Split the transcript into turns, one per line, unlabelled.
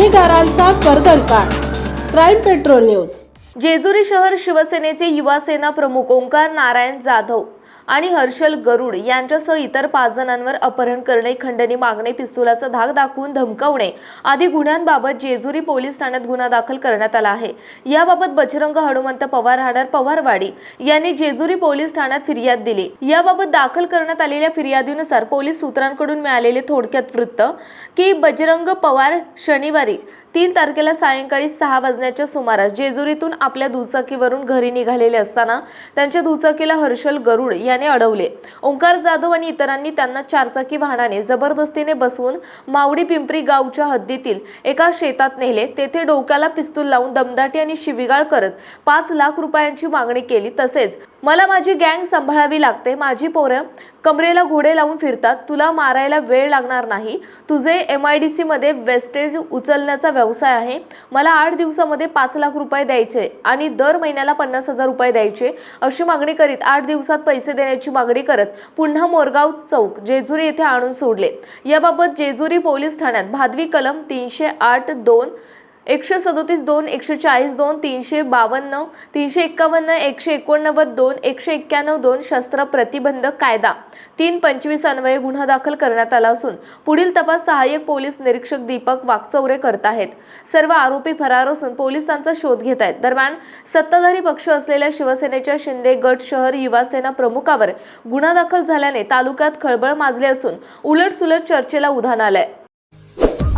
गुन्हेगारांचा कर्दनकाळ crime patrol news.
Jejuri शहर शिवसेनेचे युवासेना प्रमुख ओंकार नारायण जाधव आणि हर्षल गरुड यांच्यासह इतर पाच जणांवर अपहरण करणे खंडणी मागणे पिस्तुलाचा धाक दाखवून धमकावणे आदी गुन्ह्यांबाबत जेजुरी पोलीस ठाण्यात गुन्हा दाखल करण्यात आला आहे. याबाबत बजरंग हनुमंत पवार राहणार पवारवाडी यांनी जेजुरी पोलीस ठाण्यात फिर्याद दिली. याबाबत दाखल करण्यात आलेल्या फिर्यादीनुसार पोलीस सूत्रांकडून मिळालेले थोडक्यात वृत्त की बजरंग पवार शनिवारी तीन तारखेला सायंकाळी सहा वाजण्याच्या सुमारास जेजुरीतून आपल्या दुचाकीवरून घरी निघालेले असताना त्यांच्या दुचाकीला हर्षल गरुड याने अडवले. ओंकार जाधव आणि इतरांनी त्यांना चारचाकी वाहनाने जबरदस्तीने बसवून मावडी पिंपरी गावच्या हद्दीतील एका शेतात नेले. तेथे डोक्याला पिस्तूल लावून दमदाटी आणि शिविगाळ करत पाच लाख रुपयांची मागणी केली. तसेच मला माझी गँग सांभाळावी लागते. माझी पोरं कमरेला घोडे लावून फिरतात. तुला मारायला वेळ लागणार नाही. तुझे एम आय डी सीमध्ये वेस्टेज उचलण्याचा व्यवसाय आहे. मला आठ दिवसामध्ये पाच लाख रुपये द्यायचे आणि दर महिन्याला पन्नास हजार रुपये द्यायचे अशी मागणी करीत आठ दिवसात पैसे देण्याची मागणी करत पुन्हा मोरगाव चौक जेजुरी येथे आणून सोडले. याबाबत जेजुरी पोलीस ठाण्यात भादवी कलम तीनशे आठ दोन एकशे सदोतीस दोन एकशे चाळीस दोन तीनशे बावन्न तीनशे एक्कावन्न एकशे एकोणनव्वद दोन एकशे एक्क्याण्णव दोन शस्त्र प्रतिबंधक कायदा. तीन पंचवीस अन्वये गुन्हा दाखल करण्यात आला असून पुढील तपास सहाय्यक पोलीस निरीक्षक दीपक वाकचौरे करत आहेत. सर्व आरोपी फरार असून पोलीस त्यांचा शोध घेत आहेत. दरम्यान सत्ताधारी पक्ष असलेल्या शिवसेनेच्या शिंदे गट शहर युवासेना प्रमुखावर गुन्हा दाखल झाल्याने तालुक्यात खळबळ माजली असून उलटसुलट चर्चेला उधाण आलंय.